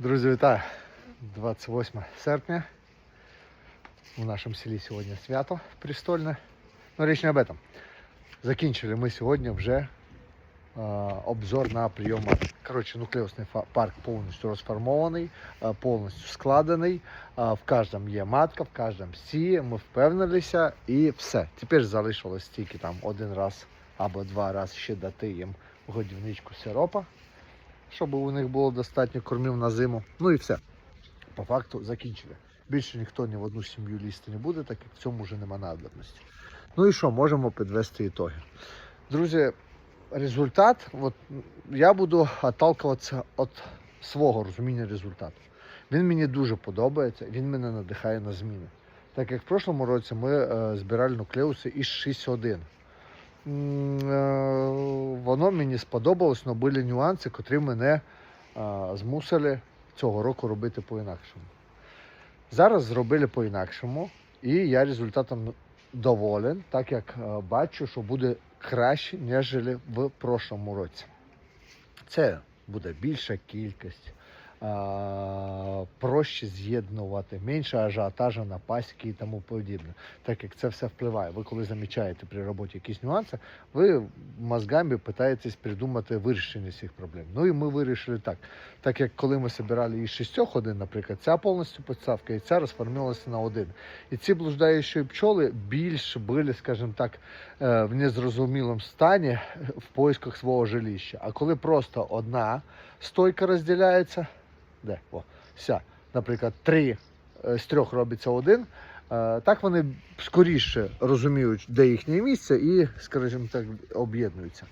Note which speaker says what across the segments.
Speaker 1: Друзі, вітаю! 28 серпня. У нашому селі сьогодні свято престольне. Ну, річ не об этом. Закінчили ми сьогодні вже е, обзор на прийом. Коротше, нуклеусний парк повністю розформований, е, повністю складений. Е, в кожному є матка, в кожному сіє. Ми впевнилися і все. Тепер залишилось тільки там один раз або два рази ще дати їм годівничку сиропа щоб у них було достатньо кормів на зиму. Ну і все. По факту закінчили. Більше ніхто ні в одну сім'ю лізти не буде, так як в цьому вже нема надобності. Ну і що, можемо підвести ітоги. Друзі, результат, от, я буду отталкуватися від свого розуміння результату. Він мені дуже подобається, він мене надихає на зміни. Так як в прошлому році ми е, збирали нуклеуси із 6.1. Е, Воно мені сподобалось, але були нюанси, котрі мене е, змусили цього року робити по-інакшому. Зараз зробили по-інакшому, і я результатом доволен, так як е, бачу, що буде краще, ніж в прошлому році. Це буде більша кількість, проще з'єднувати, менше ажіотажа на пасіки і тому подібне. Так як це все впливає. Ви коли замічаєте при роботі якісь нюанси, ви мозгами питаєтесь придумати вирішення цих проблем. Ну і ми вирішили так. Так як коли ми збирали із шістьох один, наприклад, ця повністю підставка і ця розформилася на один. І ці блуждаючі пчоли більш були, скажімо так, е, в незрозумілому стані в поисках свого жилища. А коли просто одна стойка розділяється, де? О, ся, наприклад, три е, з трьох робиться один. е, Так вони скоріше розуміють, де їхнє місце, і, скажімо так, об'єднуються.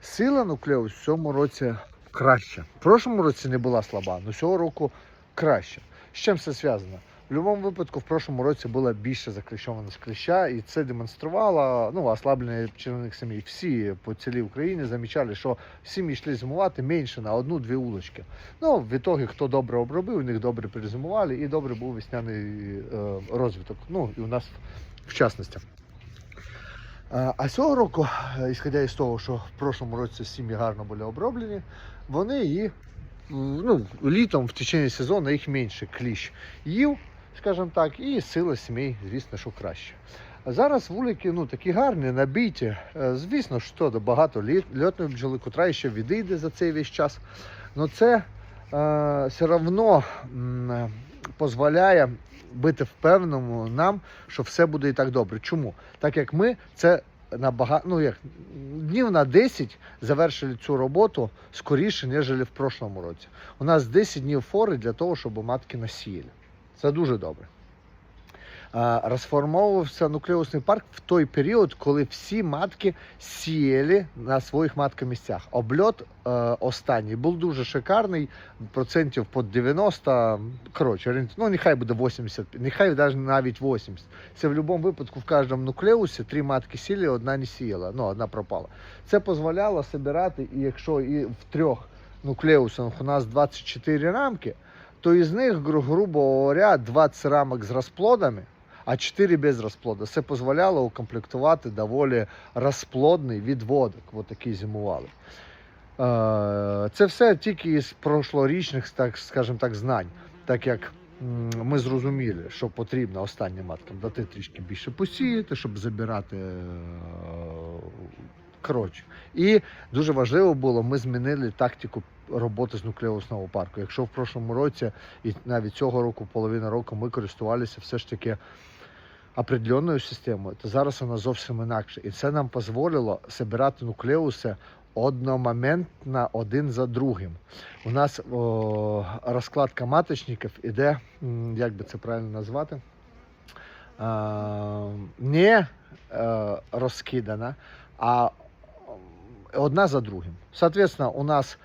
Speaker 1: Сила нуклеус в цьому році краща. В прошлому році не була слаба, але цього року краще. З чим це зв'язано? В будь-якому випадку, в прошлому році була більша закліщованість кліща, і це демонструвало ну, ослаблення пчелиних сімей. Всі по цілій Україні замічали, що сім'ї йшли зимувати менше на одну-дві улочки. Ну, в ітогі, хто добре обробив, у них добре перезимували і добре був весняний е, розвиток. Ну, і у нас в частності. А а цього року, е, ісходя із того, що в прошлому році сім'ї гарно були оброблені, вони і ну, літом в течение сезону їх менше кліщ їв, скажімо так, і сила сімей, звісно, що краще. Зараз вулики ну, такі гарні, набиті. Е, Звісно, що то багато літ- льотної бджоли, котра ще відійде за цей весь час. Але це е, все одно дозволяє бути впевненому нам, що все буде і так добре. Чому? Так як ми це на багато, ну як днів на 10 завершили цю роботу скоріше, ніж в прошлому році. У нас 10 днів фори для того, щоб матки насіяли. Це дуже добре. Розформовувався нуклеусний парк в той період, коли всі матки сіяли на своїх маткомісцях. Обльот е, останній був дуже шикарний, процентів по 90, коротше, ну нехай буде 80, нехай навіть навіть 80. Це в будь-якому випадку в кожному нуклеусі три матки сіли, одна не сіяла, ну одна пропала. Це дозволяло збирати, і якщо і в трьох нуклеусах у нас 24 рамки, то із них, гру- грубо говоря, 20 рамок з розплодами, а 4 без розплоду. Це дозволяло укомплектувати доволі розплодний відводок, от такий зимували. Е, Це все тільки із прошлорічних, так скажімо так, знань, так як ми зрозуміли, що потрібно останнім маткам дати трішки більше посіяти, щоб забирати. е, Коротше. І дуже важливо було, ми змінили тактику роботи з нуклеусного парку. Якщо в прошлому році і навіть цього року, половина року, ми користувалися все ж таки определенною системою, то зараз вона зовсім інакше. І це нам дозволило збирати нуклеуси одномоментно один за другим. У нас о, розкладка маточників іде, як би це правильно назвати, а, не е, розкидана, а одна за другим. Соответственно, у нас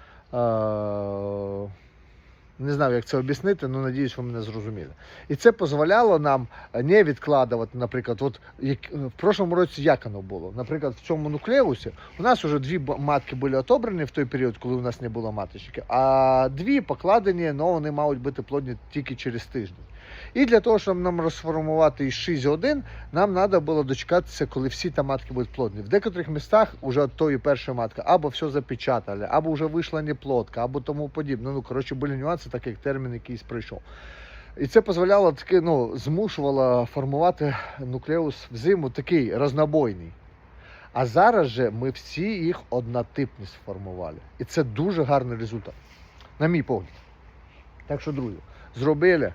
Speaker 1: не знаю, як це об'яснити, але надіюсь, ви мене зрозуміли. І це дозволяло нам не відкладувати, наприклад, от як в прошлому році як воно було. Наприклад, в цьому нуклеусі у нас вже дві матки були отобрані в той період, коли у нас не було маточки, а дві покладені, але вони мають бути плодні тільки через тиждень. І для того, щоб нам розформувати із 6.1, нам треба було дочекатися, коли всі та матки будуть плодні. В деяких містах вже тої першої матки або все запечатали, або вже вийшла неплодка, або тому подібне. Ну, коротше, були нюанси, так як термін якийсь пройшов. І це дозволяло таки, ну, змушувало формувати нуклеус взиму такий разнобойний. А зараз же ми всі їх однотипні сформували. І це дуже гарний результат, на мій погляд. Так що, друзі, зробили.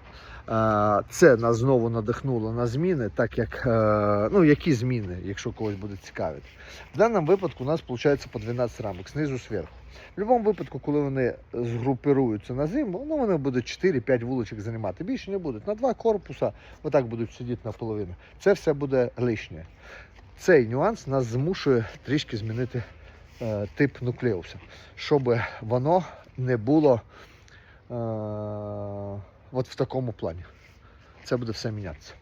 Speaker 1: Це нас знову надихнуло на зміни, так як е, ну які зміни, якщо когось буде цікавити. В даному випадку у нас виходить по 12 рамок, знизу зверху. В будь-якому випадку, коли вони згрупируються на зиму, ну вони будуть 4-5 вуличок займати. Більше не будуть. На два корпуса отак будуть сидіти наполовину. Це все буде лишнє. Цей нюанс нас змушує трішки змінити е, тип нуклеуса, щоб воно не було е, от в такому плані. Це буде все мінятися.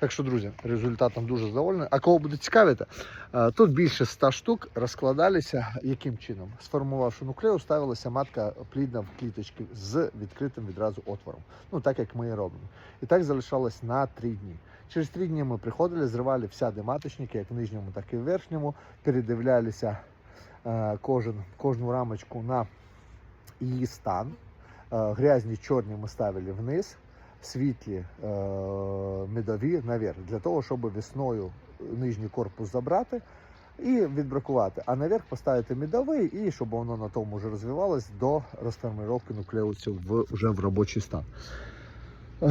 Speaker 1: Так що, друзі, результатом дуже задоволений. А кого буде цікавити, е, тут більше 100 штук розкладалися яким чином? Сформувавши нуклеус, ставилася матка плідна в кліточки з відкритим відразу отвором. Ну так як ми і робимо. І так залишалось на 3 дні. Через 3 дні ми приходили, зривали всяди маточники, як в нижньому, так і в верхньому, передивлялися е, кожен, кожну рамочку на її стан. Е, Грязні чорні ми ставили вниз, світлі е, медові наверх, для того, щоб весною нижній корпус забрати і відбракувати, а наверх поставити медовий, і щоб воно на тому вже розвивалось до розформировки нуклеусів в, вже в робочий стан. Е,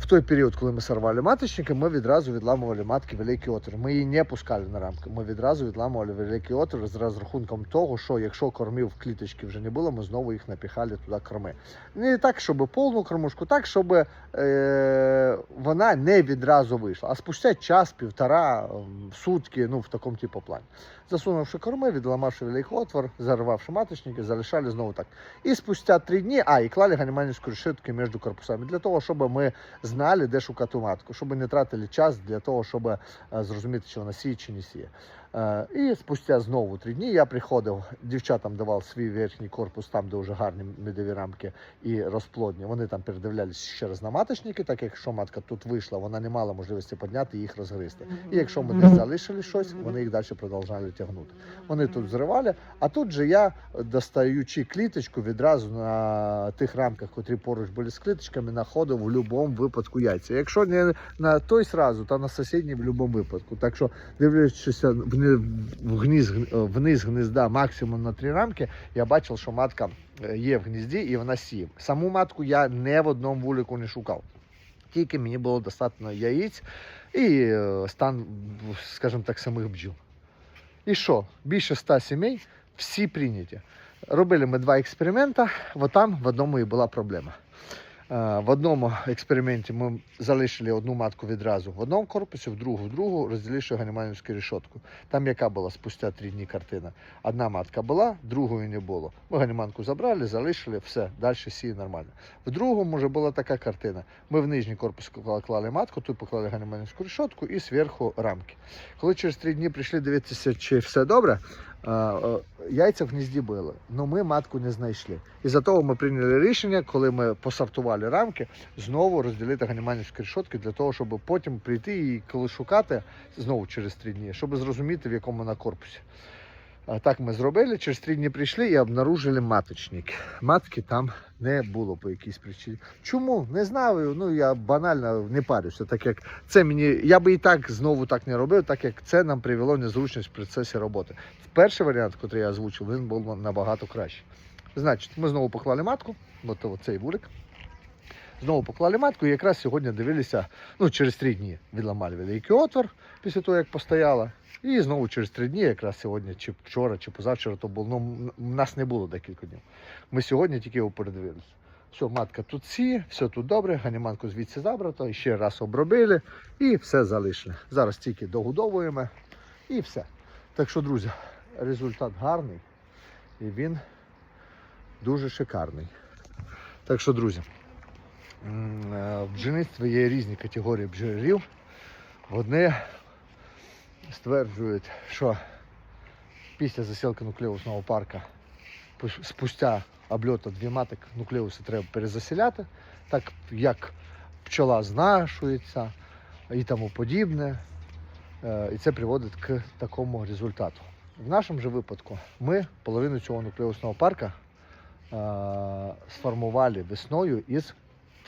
Speaker 1: В той період, коли ми сорвали маточники, ми відразу відламували матки великий отвір. Ми її не пускали на рамки. Ми відразу відламували великий отвір з розрахунком того, що якщо кормів кліточки вже не було, ми знову їх напіхали туди корми. Не так, щоб повну кормушку, так, щоб е, вона не відразу вийшла. А спустя час, півтора, сутки, ну в такому типу плані. Засунувши корми, відламавши великий отвор, зарвавши маточники, залишали знову так. І спустя три дні, а, і клали ганіманівську решетку між корпусами, для того, щоб ми знали, де шукати матку, щоб не тратили час для того, щоб е, зрозуміти, чи вона сіє чи не сіє. Е, І спустя знову три дні я приходив, дівчатам давав свій верхній корпус, там, де вже гарні медові рамки і розплодні. Вони там передивлялися ще раз на маточники, так як якщо матка тут вийшла, вона не мала можливості підняти і їх розгризти. І якщо ми десь залишили щось, вони їх далі продовжали тягнути. Вони тут зривали, а тут же я, достаючи кліточку, відразу на тих рамках, котрі поруч були з кліточками, знаходив в будь-якому випадку яйця. Якщо не на той сразу, то на сусідній в будь-якому випадку. Так що, дивлячись вни- вниз, вниз гнізда максимум на три рамки, я бачив, що матка е, є в гнізді і вона сіє. Саму матку я не в одному вулику не шукав. Тільки мені було достатньо яєць і е, стан, скажімо так, самих бджіл. І що? Більше ста сімей, всі прийняті. Робили ми два експерименти, бо там в одному і була проблема. Е, В одному експерименті ми залишили одну матку відразу в одному корпусі, в другу, в другу, розділивши ганіманівську решетку. Там яка була спустя три дні картина. Одна матка була, другої не було. Ми ганіманку забрали, залишили, все, далі сіє нормально. В другому вже була така картина. Ми в нижній корпус клали матку, тут поклали ганіманівську решетку і зверху рамки. Коли через три дні прийшли дивитися, чи все добре, яйця в гнізді били, але ми матку не знайшли. І за того ми прийняли рішення, коли ми посортували рамки, знову розділити ганіманівські решетки для того, щоб потім прийти і коли шукати знову через три дні, щоб зрозуміти, в якому на корпусі. Так ми зробили, через три дні прийшли і обнаружили маточник. Матки там не було по якійсь причині. Чому? Не знаю. Ну я банально не парюся, так як це мені. Я би і так знову так не робив, так як це нам привело незручність в процесі роботи. Перший варіант, який я озвучив, він був набагато краще. Значить, ми знову поклали матку, от цей вулик. Знову поклали матку і якраз сьогодні дивилися, ну через три дні відламали великий отвор після того, як постояла. І знову через три дні, якраз сьогодні, чи вчора, чи позавчора, то було. Ну, нас не було декілька днів. Ми сьогодні тільки його передивилися. Все, матка тут сіє, все тут добре, ганіманку звідси забрато, ще раз обробили і все залишили. Зараз тільки догодовуємо і все. Так що, друзі, результат гарний і він дуже шикарний. Так що, друзі, в бджільництві є різні категорії бджолярів. Одні стверджують, що після засілки нуклеусного парка спустя обльоту дві маток нуклеуси треба перезасіляти, так як пчола знашується і тому подібне. Е, І це приводить к такому результату. В нашому же випадку ми половину цього нуклеусного парка е, сформували весною із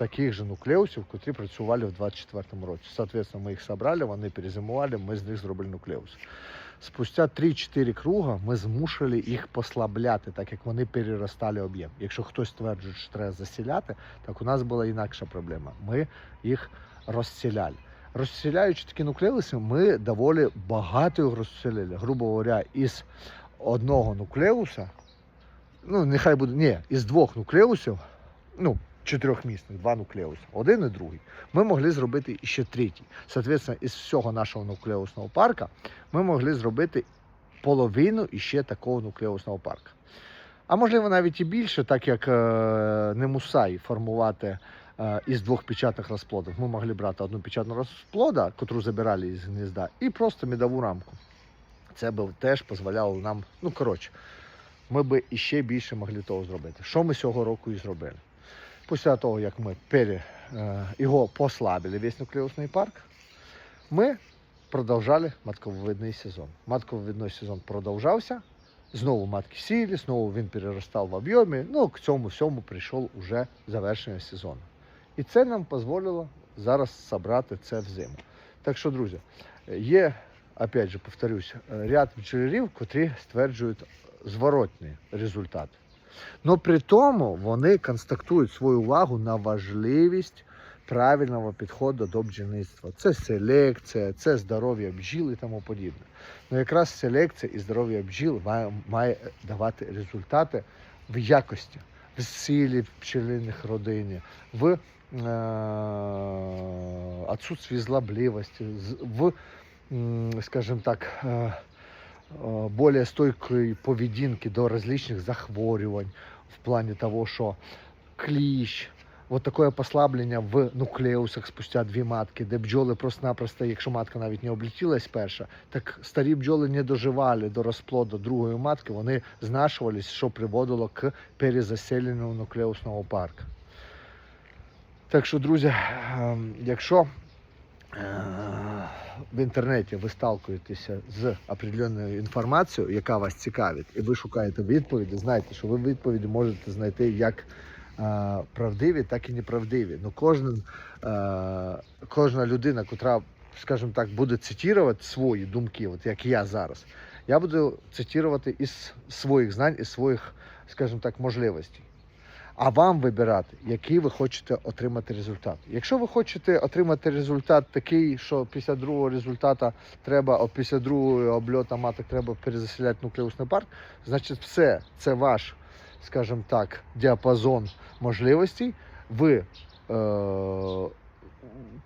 Speaker 1: таких же нуклеусів, котрі працювали в 24-му році. Соответственно, ми їх зібрали, вони перезимували, ми з них зробили нуклеус. Спустя 3-4 круга ми змушували їх послабляти, так як вони переростали об'єм. Якщо хтось стверджує, що треба засіляти, так у нас була інакша проблема. Ми їх розсіляли. Розсіляючи такі нуклеуси, ми доволі багато їх розселили. Грубо говоря, із одного нуклеуса, ну нехай буде, ні, із двох нуклеусів, ну, чотирьохмісних, два нуклеуси, один і другий, ми могли зробити ще третій. Соответственно, із всього нашого нуклеусного парка ми могли зробити половину іще такого нуклеусного парка. А можливо навіть і більше, так як е, не мусай формувати е, із двох печатних розплодів. Ми могли брати одну печатну розплода, яку забирали із гнізда, і просто медову рамку. Це б теж дозволяло нам, ну коротше, ми би іще більше могли того зробити. Що ми цього року і зробили. Після того, як ми пере, його послабили, весь нуклеусний парк, ми продовжали матковидний сезон. Матковидний сезон продовжався. Знову матки сіли, знову він переростав в об'ємі. Ну, к цьому всьому прийшов уже завершення сезону. І це нам дозволило зараз зібрати це в зиму. Так що, друзі, є, опять же, повторюсь, ряд бджолярів, котрі стверджують зворотний результат. Но при тому вони констатують свою увагу на важливість правильного підходу до бджільництва. Це селекція, це здоров'я бджіл і тому подібне. Ну якраз селекція і здоров'я бджіл має, має давати результати в якості, в силі пчелиних родині, в е, отсутствии злобливості, в, м, скажімо так, е, е, более стойкої поведінки до различных захворювань в плані того, що кліщ, вот такое послаблення в нуклеусах спустя дві матки, де бджоли просто-напросто, якщо матка навіть не облетілась перша, так старі бджоли не доживали до розплоду другої матки, вони знашувались, що приводило к перезаселенню нуклеусного парка. Так що, друзі, ем, якщо е, в інтернеті ви сталкуєтеся з определенною інформацією, яка вас цікавить, і ви шукаєте відповіді, знайте, що ви відповіді можете знайти як е, правдиві, так і неправдиві. Ну, кожен, е, кожна людина, котра, скажімо так, буде цитувати свої думки, от як я зараз, я буду цитувати із своїх знань, із своїх, скажімо так, можливостей. А вам вибирати, який ви хочете отримати результат. Якщо ви хочете отримати результат такий, що після другого результату треба, а після другого обльоту маток треба перезаселяти нуклеусний парк, значить все, це ваш, скажімо так, діапазон можливостей. Ви е,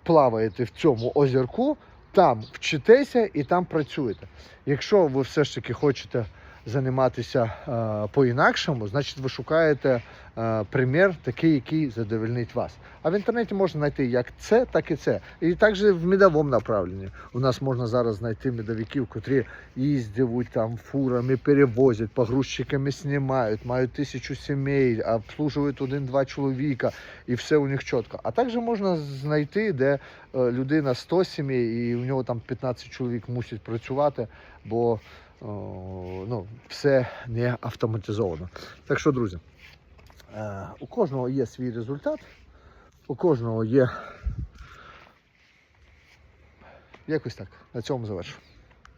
Speaker 1: плаваєте в цьому озерку, там вчитеся і там працюєте. Якщо ви все ж таки хочете займатися е, по-інакшому, значить ви шукаєте е, примір такий, який задовольнить вас. А в інтернеті можна знайти як це, так і це. І також в медовому направленні. У нас можна зараз знайти медовиків, котрі їздять там фурами, перевозять, погрузчиками знімають, мають тисячу сімей, обслужують один-два чоловіка, і все у них чітко. А також можна знайти, де е, людина 100 сімей, і у нього там 15 чоловік мусять працювати, бо ну, все не автоматизовано. Так що, друзі, е, у кожного є свій результат, у кожного є якось так. На цьому завершу.